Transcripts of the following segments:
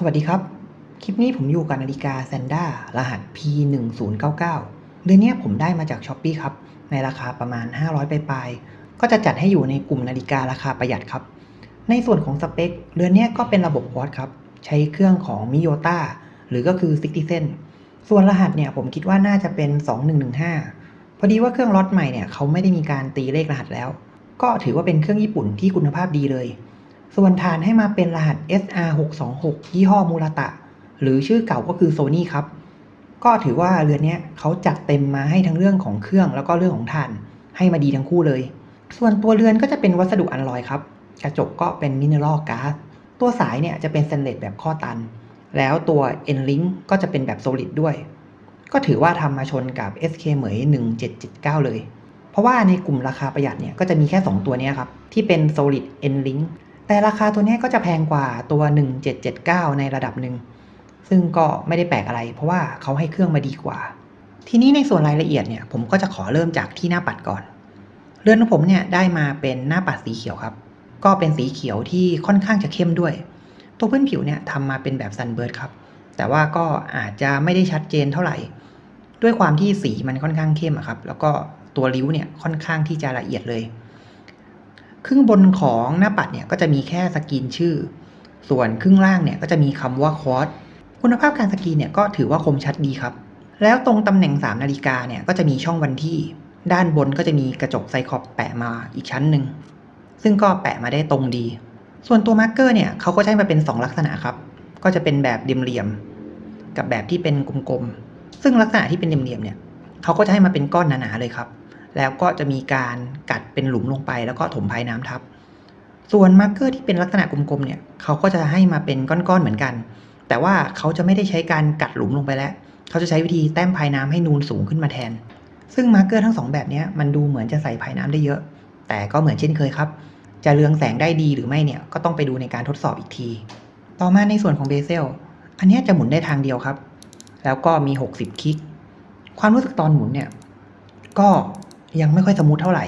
สวัสดีครับ คลิปนี้ผมอยู่กับนาฬิกาแซนด้ารหัส P1099 เดือนนี้ผมได้มาจาก s h อ p e e ครับ ในราคาประมาณ 500 ปลายๆ ก็จะจัดให้อยู่ในกลุ่มนาฬิการาคาประหยัดครับ ในส่วนของสเปค เรือนนี้ก็เป็นระบบวอตครับ ใช้เครื่องของ Miyota หรือก็คือ Citizen ส่วนรหัสเนี่ยผมคิดว่าน่าจะเป็น 2115 พอดีว่าเครื่องล็อตใหม่เนี่ยเขาไม่ได้มีการตีเลขรหัสแล้ว ก็ถือว่าเป็นเครื่องญี่ปุ่นที่คุณภาพดีเลย ส่วนฐานให้มาเป็นรหัส SR626 ยี่ห้อมูราตะ หรือชื่อเก่าก็คือ Sony ครับ ก็ถือว่าเรือนนี้เขาจัดเต็มมาให้ทั้งเรื่องของเครื่องแล้วก็เรื่องของฐานให้มาดีทั้งคู่เลย ส่วนตัวเรือนก็จะเป็นวัสดุอัลลอยครับ กระจกก็เป็นมิเนอรัลก๊าซตัวสายเนี่ยจะเป็นสเตนเลสแบบข้อตัน แล้วตัว N Link ก็จะเป็นแบบโซลิดด้วย ก็ถือว่าทำมาชนกับ SK เหมย 1779 เลย เพราะว่าในกลุ่มราคาประหยัดเนี่ยก็จะมีแค่ 2 ตัวนี้ครับ ที่เป็น Solid N Link แต่ราคาตัวนี้ก็จะแพงกว่าตัว 1779 ในระดับหนึ่ง ซึ่งก็ไม่ได้แปลกอะไร เพราะว่าเขาให้เครื่องมาดีกว่า ทีนี้ในส่วนรายละเอียดเนี่ย ผมก็จะขอเริ่มจากที่หน้าปัดก่อน เรือนของผมเนี่ยได้มาเป็นหน้าปัดสีเขียวครับ ก็เป็นสีเขียวที่ค่อนข้างจะเข้มด้วย ตัวพื้นผิวเนี่ยทำมาเป็นแบบซันเบิร์ดครับ แต่ว่าก็อาจจะไม่ได้ชัดเจนเท่าไหร่ ด้วยความที่สีมันค่อนข้างเข้มครับ แล้วก็ตัวริ้วเนี่ยค่อนข้างที่จะละเอียดเลย ครึ่งบนของหน้าปัดเนี่ยก็จะมีแค่สกรีนชื่อ ส่วนครึ่งล่างเนี่ยก็จะมีคำว่าคอร์สคุณภาพการสกรีนเนี่ยก็ถือว่าคมชัดดีครับ แล้วตรงตำแหน่ง 3 นาฬิกาเนี่ยก็จะมีช่องวันที่ ด้านบนก็จะมีกระจกไซคอปแปะมาอีกชั้นหนึ่ง ซึ่งก็แปะมาได้ตรงดี ส่วนตัวมาร์กเกอร์เนี่ยเขาก็ใช้มาเป็น 2 ลักษณะครับ ก็จะเป็นแบบเหลี่ยมๆกับแบบที่เป็นกลมๆ ซึ่งลักษณะที่เป็นเหลี่ยมๆเนี่ยเขาก็จะให้มาเป็นก้อนหนาๆเลยครับ แล้วก็จะมีการกัด เป็นหลุมลงไปแล้วก็ถมภายน้ำทับ ส่วนมาร์กเกอร์ที่เป็นลักษณะกลมๆเนี่ยเขาก็จะให้มาเป็นก้อนๆเหมือนกัน แต่ว่าเขาจะไม่ได้ใช้การกัดหลุมลงไปแล้ว เขาจะใช้วิธีแต้มภายน้ำให้นูนสูงขึ้นมาแทน ซึ่งมาร์กเกอร์ทั้งสองแบบนี้มันดูเหมือนจะใส่ภายน้ำได้เยอะ แต่ก็เหมือนเช่นเคยครับ จะเรืองแสงได้ดีหรือไม่เนี่ยก็ต้องไปดูในการทดสอบอีกที ต่อมาในส่วนของเบเซลอันนี้จะหมุนได้ทางเดียวครับ แล้วก็มี 60 คลิก ความรู้สึกตอนหมุนเนี่ยก็ยังไม่ค่อยสมูทเท่าไหร่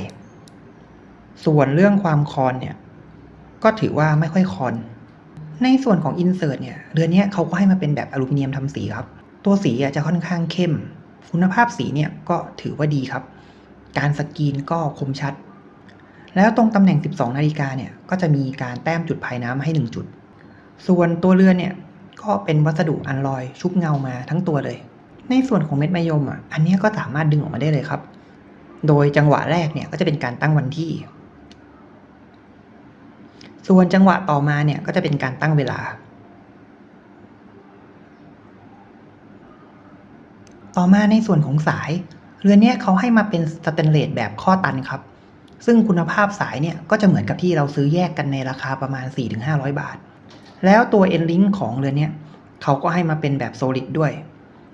ส่วนเรื่องความคอนเนี่ย ก็ถือว่าไม่ค่อยคอน ในส่วนของอินเสิร์ตเนี่ย เรือนนี้เขาก็ให้มาเป็นแบบอลูมิเนียมทำสีครับ ตัวสีจะค่อนข้างเข้ม คุณภาพสีเนี่ยก็ถือว่าดีครับ การสกรีนก็คมชัด แล้วตรงตำแหน่ง 12 นาฬิกาเนี่ย ก็จะมีการแต้มจุดภายน้ำให้ 1 จุด ส่วนตัวเรือนเนี่ย ก็เป็นวัสดุอันลอยชุบเงามาทั้งตัวเลย ในส่วนของเม็ดมะยมอะ อันนี้ก็สามารถดึงออกมาได้เลยครับ โดยจังหวะแรกเนี่ยก็จะเป็นการตั้งวันที่ ส่วนจังหวะต่อมาเนี่ยก็จะเป็นการตั้งเวลา ต่อมาในส่วนของสาย เรือนนี้เขาให้มาเป็นสแตนเลสแบบข้อตันครับ ซึ่งคุณภาพสายเนี่ยก็จะเหมือนกับที่เราซื้อแยกกันในราคาประมาณ 4-500 บาท แล้วตัว N Link ของเรือนนี้เขาก็ให้มาเป็นแบบโซลิดด้วย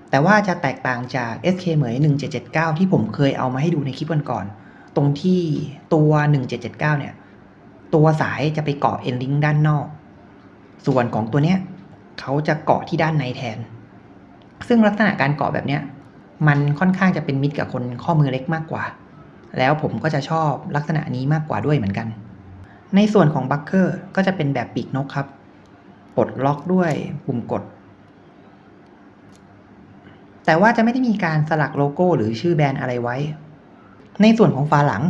แต่ว่าจะแตกต่างจาก SK เหมย1779 ที่ผมเคยเอามาให้ดูในคลิปก่อนๆตรงที่ตัว 1779 เนี่ย ตัวสายจะไปเกาะ N Link ด้านนอก ส่วนของตัวเนี้ยเขาจะเกาะที่ด้านในแทน ซึ่งลักษณะการเกาะแบบเนี้ยมันค่อนข้างจะเป็นมิตรกับคนข้อมือเล็กมากกว่า แล้วผมก็จะชอบลักษณะนี้มากกว่าด้วยเหมือนกัน ในส่วนของบัคเกอร์ก็จะเป็นแบบปีกนกครับปลดล็อกด้วยปุ่มกด แต่ว่าจะไม่ได้มีการสลักโลโก้หรือชื่อแบรนด์อะไรไว้ ในส่วนของฝาหลัง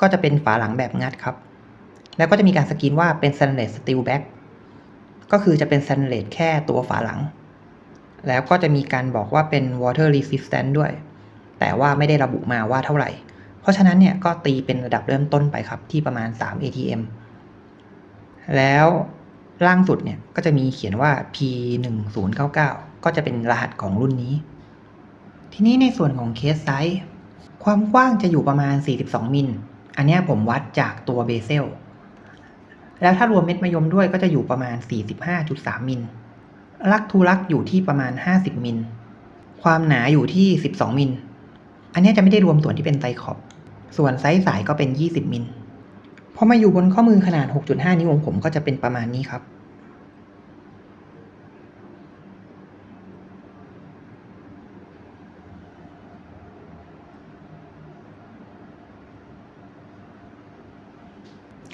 ก็จะเป็นฝาหลังแบบงัดครับ แล้วก็จะมีการสกรีนว่าเป็น stainless steel back ก็คือจะเป็น stainless แค่ตัวฝาหลัง แล้วก็จะมีการบอกว่าเป็น water resistant ด้วย แต่ว่าไม่ได้ระบุมาว่าเท่าไหร่ เพราะฉะนั้นเนี่ยก็ตีเป็นระดับเริ่มต้นไปครับที่ประมาณ 3 ATM แล้วล่างสุดเนี่ยก็จะมีเขียนว่า P1099 ก็จะเป็นรหัสของรุ่นนี้ ทีนี้ในส่วนของเคสไซส์ ความกว้างจะอยู่ประมาณ 42 มิล อันนี้ผมวัดจากตัวเบเซล แล้วถ้ารวมเม็ดมะยมด้วยก็จะอยู่ประมาณ 45.3 มิล ลักทูลักอยู่ที่ประมาณ 50 มิล ความหนาอยู่ที่ 12 มิล อันนี้จะไม่ได้รวมส่วนที่เป็นไซขอบ ส่วนไซส์สายก็เป็น 20 มิลพอมาอยู่บนข้อมือขนาด 6.5 นิ้วของผมก็จะเป็นประมาณนี้ครับ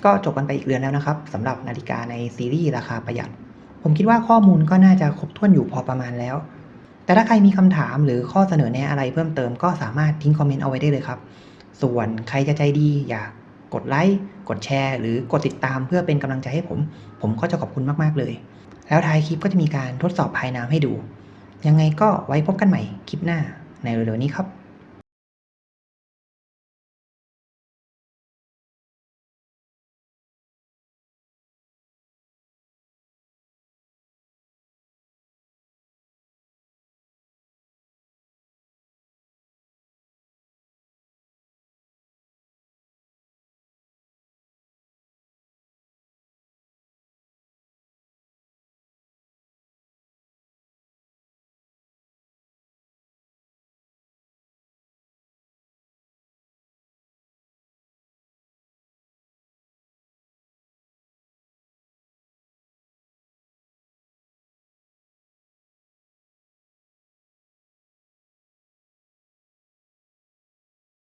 ก็จบกันไปอีกเรือนแล้วนะครับสำหรับนาฬิกาในซีรีส์ราคาประหยัด ผมคิดว่าข้อมูลก็น่าจะครบถ้วนอยู่พอประมาณแล้ว แต่ถ้าใครมีคำถามหรือข้อเสนอแนะอะไรเพิ่มเติมก็สามารถทิ้งคอมเมนต์เอาไว้ได้เลยครับ ส่วนใครจะใจดีอยากกดไลค์กดแชร์ หรือกดติดตามเพื่อเป็นกำลังใจให้ผม ผมก็จะขอบคุณมากๆเลย แล้วท้ายคลิปก็จะมีการทดสอบภายน้ำให้ดู ยังไงก็ไว้พบกันใหม่คลิปหน้าในเร็วๆนี้ครับ